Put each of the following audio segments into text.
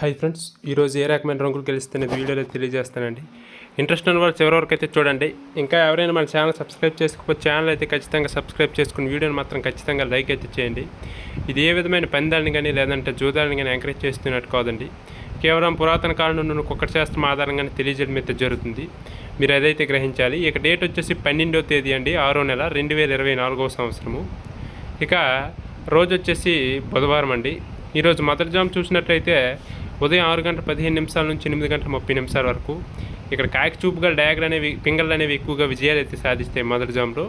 Hi friends ఈరోజు ఏ రకమైన రంగులు గెలుస్తున్న వీడియోలో తెలియజేస్తానండి. ఇంట్రెస్ట్ ఉన్న వాళ్ళు చివరి వరకు అయితే చూడండి. ఇంకా ఎవరైనా మన ఛానల్ సబ్స్క్రైబ్ చేసుకోకపోతే ఛానల్ అయితే ఖచ్చితంగా సబ్స్క్రైబ్ చేసుకుని వీడియోని మాత్రం ఖచ్చితంగా లైక్ అయితే చేయండి. ఇది ఏ విధమైన పందాలని కానీ లేదంటే జూదాలని కానీ ఎంకరేజ్ చేస్తున్నట్టు కాదండి. కేవలం పురాతన కాలం నుండి కుక్కటి శాస్త్రం ఆధారంగానే తెలియజేయడం అయితే జరుగుతుంది. మీరు అదైతే గ్రహించాలి ఇక డేట్ వచ్చేసి పన్నెండో తేదీ అండి ఆరో నెల రెండు వేల ఇరవై నాలుగో సంవత్సరము. ఇక రోజు వచ్చేసి బుధవారం అండి. ఈరోజు మొదటి జామ్ చూసినట్లయితే ఉదయం ఆరు గంటల పదిహేను నిమిషాల నుంచి ఎనిమిది గంటల ముప్పై నిమిషాల వరకు ఇక్కడ కాకి చూపుగా డ్యాగర్ అనేవి పింగళ్ళు అనేవి ఎక్కువగా విజయాలు అయితే సాధిస్తాయి మొదటి జామ్లో.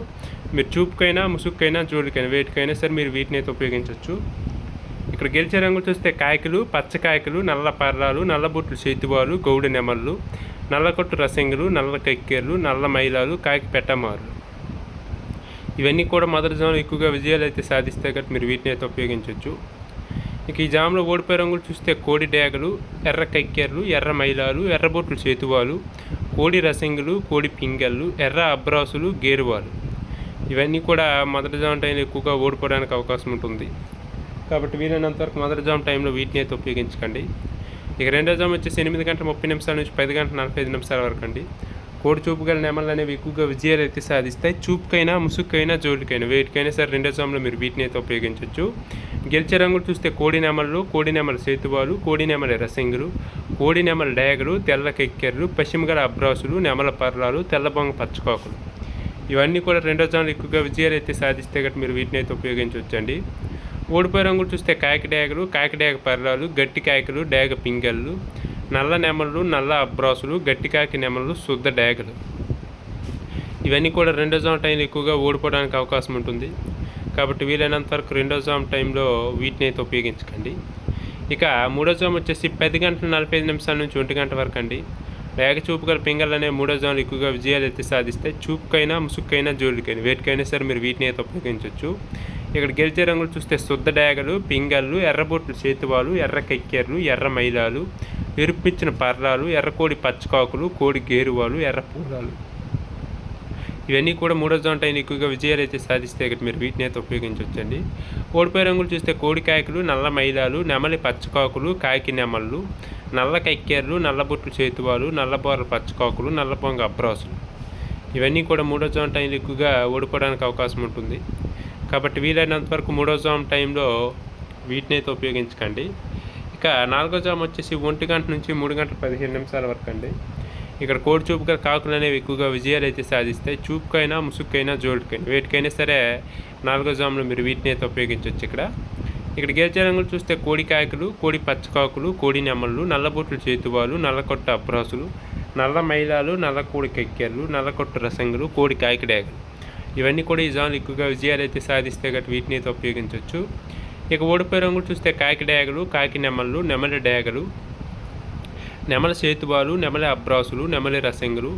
మీరు చూపుకైనా ముసుగుకైనా జోడికైనా వేటికైనా సరే మీరు వీటిని అయితే ఉపయోగించవచ్చు. ఇక్కడ గెలిచే రంగులు చూస్తే కాయకులు పచ్చ కాయకులు నల్ల పర్రాలు నల్ల బొట్లు చేతివాలు గౌడ నెమళ్ళు నల్లకొట్టు రసంగులు నల్ల కక్కేర్లు నల్ల మైలాలు కాకి పెట్టమారు ఇవన్నీ కూడా మొదటి జామ్లో ఎక్కువగా విజయాలు అయితే సాధిస్తాయి కాబట్టి మీరు వీటిని అయితే ఉపయోగించవచ్చు. ఇక ఈ జామ్లో ఓడిపోయే రంగులు చూస్తే కోడి డేగలు ఎర్ర కక్కెర్లు ఎర్ర మైలాలు ఎర్రబొట్లు చేతువాలు కోడి రసింగులు కోడి పింగళ్ళు ఎర్ర అబ్రాసులు గేరువాలు. ఇవన్నీ కూడా మొదటి జామ్ టైంలో ఎక్కువగా ఓడిపోవడానికి అవకాశం ఉంటుంది. కాబట్టి వీలైనంత వరకు మొదటి జామ్ టైంలో వీటిని అయితే ఉపయోగించకండి. ఇక రెండో జామ్ వచ్చేసి ఎనిమిది గంటల ముప్పై నిమిషాల నుంచి పది గంటల నలభై ఐదు నిమిషాల వరకు అండి. కోడి చూపు గల నెమలు అనేవి ఎక్కువగా విజయాలు అయితే సాధిస్తాయి. చూపుకైనా ముసుగుకైనా జోలికైనా వేటికైనా సరే రెండో జామ్లో మీరు వీటిని అయితే ఉపయోగించవచ్చు గెలిచే రంగులు చూస్తే కోడి నెమలు కోడి నెమల సేతువాలు కోడి నెమల రసింగులు కోడి నెమల డేగలు తెల్ల కెక్కెర్లు పశ్చిమగల అబ్రాసులు నెమల పర్రాలు తెల్ల బొంగ పచ్చకాకులు. ఇవన్నీ కూడా రెండో జామ్లో ఎక్కువగా విజయాలు అయితే సాధిస్తే గట్టి మీరు వీటిని అయితే ఉపయోగించవచ్చండి ఓడిపోయే రంగులు చూస్తే కాకి డయాగలు కాకి డేగ పర్రాలు గట్టి కాయకులు డేగ పింగళ్ళు నల్ల నెమళ్ళు నల్ల అబ్రాసులు గట్టి కాకి నెమళ్ళు శుద్ధ డేగలు. ఇవన్నీ కూడా రెండో జామ్ టైంలో ఎక్కువగా ఓడిపోవడానికి అవకాశం ఉంటుంది. కాబట్టి వీలైనంత వరకు రెండో జామ్ టైంలో వీటిని అయితే ఉపయోగించకండి. ఇక మూడో జామ్ వచ్చేసి పది గంటల నలభై ఐదు నిమిషాల నుంచి ఒంటి గంట వరకు అండి. వేగ చూపు గల పింగళ్ళు అనే మూడో జామ్లు ఎక్కువగా విజయాలు అయితే సాధిస్తాయి చూపుకైనా ముసుక్కైనా జోలికైనా వేటికైనా సరే మీరు వీటిని అయితే ఉపయోగించవచ్చు. ఇక్కడ గెలిచే రంగులు చూస్తే శుద్ధ డేగలు పింగళ్ళు ఎర్రబొట్లు చేతివాలు ఎర్ర కెక్కెర్లు ఎర్ర మైలాలు ఎరుపిచ్చిన పర్రాలు ఎర్రకోడి పచ్చకాకులు కోడి గేరువాలు ఎర్ర పూలాలు ఇవన్నీ కూడా మూడో జోన్ టైం ఎక్కువగా విజయాలు అయితే సాధిస్తే ఇక్కడ మీరు వీటిని అయితే ఉపయోగించవచ్చండి. ఓడిపోయే రంగులు చూస్తే కోడి కాయకులు నల్ల మైలాలు నెమలి పచ్చకాకులు కాకి నెమళ్ళు నల్ల కక్కెర్లు నల్లబొట్లు చేతువాలు నల్లబోర్ల పచ్చకాకులు నల్ల పొంగ అబ్రాసులు ఇవన్నీ కూడా మూడో జోన్ టైంలో ఎక్కువగా ఓడిపోవడానికి అవకాశం ఉంటుంది. కాబట్టి వీలైనంత వరకు మూడో జోన్ టైంలో వీటిని అయితే ఉపయోగించకండి. ఇక నాలుగో జామ్ వచ్చేసి ఒంటి గంట నుంచి మూడు గంటల పదిహేను నిమిషాల వరకు అండి. ఇక్కడ కోడి చూపుగా కాకులు అనేవి ఎక్కువగా విజయాలు అయితే సాధిస్తాయి. చూపుకైనా ముసుక్కైనా జోడుకైనా వేటికైనా సరే నాలుగో జాములు మీరు వీటిని అయితే ఉపయోగించవచ్చు ఇక్కడ. ఇక్కడ గెలిచే రంగులు చూస్తే కోడి కాయకులు కోడి పచ్చకాకులు కోడి నెమళ్ళు నల్లబొట్లు చేతువాలు నల్లకొట్ట అప్రాసులు నల్ల మైలాలు నల్ల కోడి కెక్కెర్లు నల్లకొట్టు రసంగులు కోడి కాయకడేగలు ఇవన్నీ కూడా ఈ జాములు ఎక్కువగా విజయాలు అయితే సాధిస్తే గట్టి వీటిని అయితే ఉపయోగించవచ్చు ఇక ఓడిపోయే రంగులు చూస్తే కాకి డయాగలు కాకి నెమళ్ళు నెమలి డయాగలు నెమల సేతువాలు నెమలి అబ్రాసులు నెమలి రసంగులు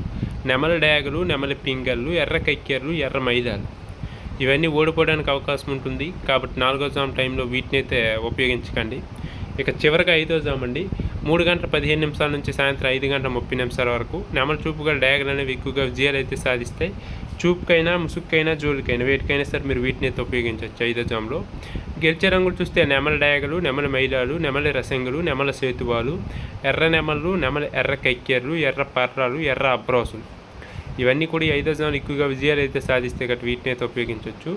నెమల డయాగలు నెమలి పింగళ్ళు ఎర్ర కక్కెర్లు ఎర్ర మైదాలు. ఇవన్నీ ఓడిపోవడానికి అవకాశం ఉంటుంది. కాబట్టి నాలుగో జామ్ టైంలో వీటిని అయితే ఉపయోగించకండి. ఇక చివరిగా ఐదో జామ్ అండి. మూడు గంటల పదిహేను నిమిషాల నుంచి సాయంత్రం ఐదు గంటల ముప్పై నిమిషాల వరకు నెమల చూపుగా డయాగలు అనేవి ఎక్కువగా విజయాలు అయితే సాధిస్తాయి. చూపుకైనా ముసుగుకైనా జోలికైనా వేటికైనా సరే మీరు వీటిని అయితే ఉపయోగించవచ్చు. ఐదో జామ్లో గెలిచే రంగులు చూస్తే నెమల డయాగలు నెమల మైలాలు నెమలి రసంగులు నెమల సేతువాలు ఎర్ర నెమలు నెమల ఎర్ర కక్కెర్లు ఎర్ర పర్రాలు ఎర్ర అబ్రాసులు. ఇవన్నీ కూడా ఈ ఐదో జాములు ఎక్కువగా విజయాలు అయితే సాధిస్తే గట్టి వీటిని అయితే ఉపయోగించవచ్చు.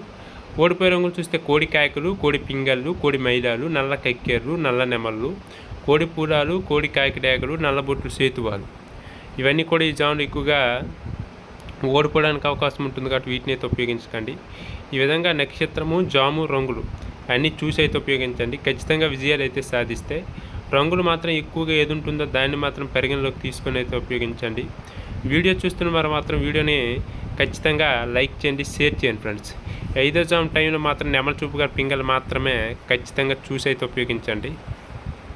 ఓడిపోయే రంగులు చూస్తే కోడి కాయకులు కోడి పింగళ్ళు కోడి మైలాలు నల్ల కక్కెర్లు నల్ల నెమళ్ళు కోడి పూలాలు కోడి కాయక డేగలు నల్లబొట్లు సేతువాలు. ఇవన్నీ కూడా ఈ జాములు ఎక్కువగా ఓడిపోవడానికి అవకాశం ఉంటుంది కాబట్టి వీటిని అయితే ఉపయోగించకండి. ఈ విధంగా నక్షత్రము జాము రంగులు అన్నీ చూసి అయితే ఉపయోగించండి. ఖచ్చితంగా విజయాలు అయితే సాధిస్తే రంగులు మాత్రం ఎక్కువగా ఏది ఉంటుందో దాన్ని మాత్రం పరిగణలోకి తీసుకొని అయితే ఉపయోగించండి. వీడియో చూస్తున్న వారు మాత్రం వీడియోని ఖచ్చితంగా లైక్ చేయండి షేర్ చేయండి ఫ్రెండ్స్. ఐదో జామ్ టైంలో మాత్రం నెమల చూపుగా పింగల్ మాత్రమే ఖచ్చితంగా చూసి అయితే ఉపయోగించండి.